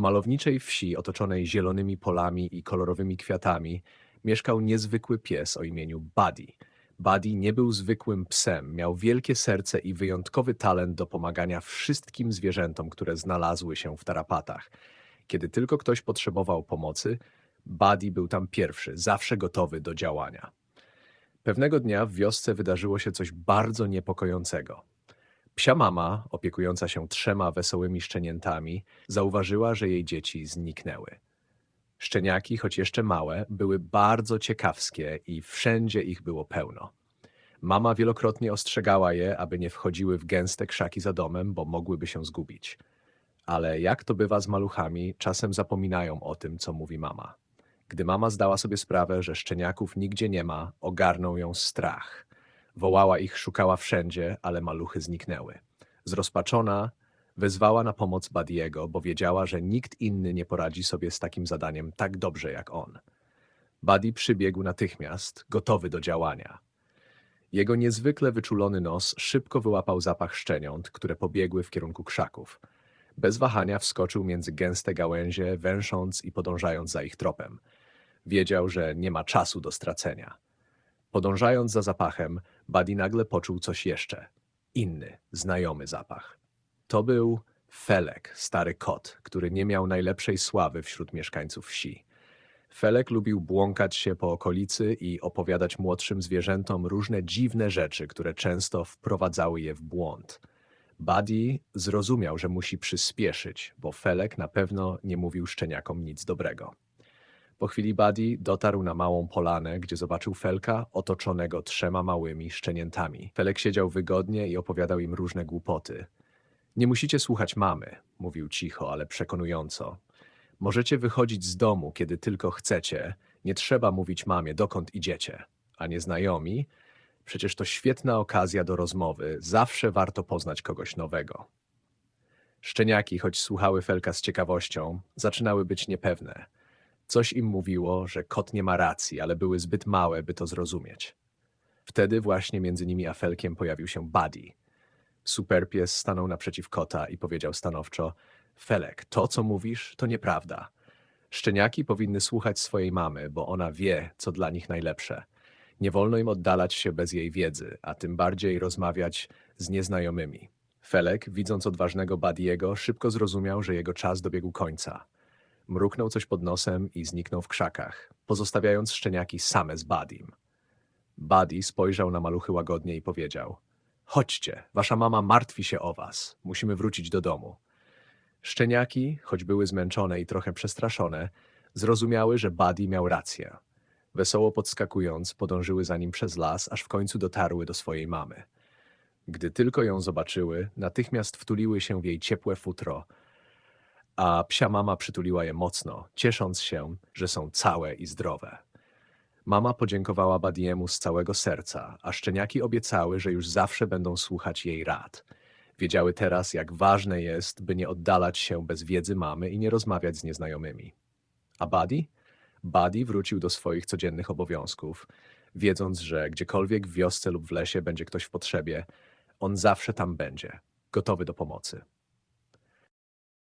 malowniczej wsi otoczonej zielonymi polami i kolorowymi kwiatami mieszkał niezwykły pies o imieniu Buddy. Buddy nie był zwykłym psem, miał wielkie serce i wyjątkowy talent do pomagania wszystkim zwierzętom, które znalazły się w tarapatach. Kiedy tylko ktoś potrzebował pomocy, Buddy był tam pierwszy, zawsze gotowy do działania. Pewnego dnia w wiosce wydarzyło się coś bardzo niepokojącego. Psia mama, opiekująca się trzema wesołymi szczeniętami, zauważyła, że jej dzieci zniknęły. Szczeniaki, choć jeszcze małe, były bardzo ciekawskie i wszędzie ich było pełno. Mama wielokrotnie ostrzegała je, aby nie wchodziły w gęste krzaki za domem, bo mogłyby się zgubić. Ale jak to bywa z maluchami, czasem zapominają o tym, co mówi mama. Gdy mama zdała sobie sprawę, że szczeniaków nigdzie nie ma, ogarnął ją strach. Wołała ich, szukała wszędzie, ale maluchy zniknęły. Zrozpaczona, wezwała na pomoc Badiego, bo wiedziała, że nikt inny nie poradzi sobie z takim zadaniem tak dobrze jak on. Buddy przybiegł natychmiast, gotowy do działania. Jego niezwykle wyczulony nos szybko wyłapał zapach szczeniąt, które pobiegły w kierunku krzaków. Bez wahania wskoczył między gęste gałęzie, węsząc i podążając za ich tropem. Wiedział, że nie ma czasu do stracenia. Podążając za zapachem, Buddy nagle poczuł coś jeszcze. Inny, znajomy zapach. To był Felek, stary kot, który nie miał najlepszej sławy wśród mieszkańców wsi. Felek lubił błąkać się po okolicy i opowiadać młodszym zwierzętom różne dziwne rzeczy, które często wprowadzały je w błąd. Buddy zrozumiał, że musi przyspieszyć, bo Felek na pewno nie mówił szczeniakom nic dobrego. Po chwili Buddy dotarł na małą polanę, gdzie zobaczył Felka otoczonego trzema małymi szczeniętami. Felek siedział wygodnie i opowiadał im różne głupoty. Nie musicie słuchać mamy, mówił cicho, ale przekonująco. Możecie wychodzić z domu, kiedy tylko chcecie. Nie trzeba mówić mamie, dokąd idziecie. A nieznajomi? Przecież to świetna okazja do rozmowy. Zawsze warto poznać kogoś nowego. Szczeniaki, choć słuchały Felka z ciekawością, zaczynały być niepewne. Coś im mówiło, że kot nie ma racji, ale były zbyt małe, by to zrozumieć. Wtedy właśnie między nimi a Felkiem pojawił się Buddy. Superpies stanął naprzeciw kota i powiedział stanowczo Felek, to co mówisz, to nieprawda. Szczeniaki powinny słuchać swojej mamy, bo ona wie, co dla nich najlepsze. Nie wolno im oddalać się bez jej wiedzy, a tym bardziej rozmawiać z nieznajomymi. Felek, widząc odważnego Badiego, szybko zrozumiał, że jego czas dobiegł końca. Mruknął coś pod nosem i zniknął w krzakach, pozostawiając szczeniaki same z Badim. Buddy spojrzał na maluchy łagodnie i powiedział – Chodźcie, wasza mama martwi się o was. Musimy wrócić do domu. Szczeniaki, choć były zmęczone i trochę przestraszone, zrozumiały, że Buddy miał rację. Wesoło podskakując, podążyły za nim przez las, aż w końcu dotarły do swojej mamy. Gdy tylko ją zobaczyły, natychmiast wtuliły się w jej ciepłe futro, a psia mama przytuliła je mocno, ciesząc się, że są całe i zdrowe. Mama podziękowała Badiemu z całego serca, a szczeniaki obiecały, że już zawsze będą słuchać jej rad. Wiedziały teraz, jak ważne jest, by nie oddalać się bez wiedzy mamy i nie rozmawiać z nieznajomymi. A Buddy? Buddy wrócił do swoich codziennych obowiązków, wiedząc, że gdziekolwiek w wiosce lub w lesie będzie ktoś w potrzebie, on zawsze tam będzie, gotowy do pomocy.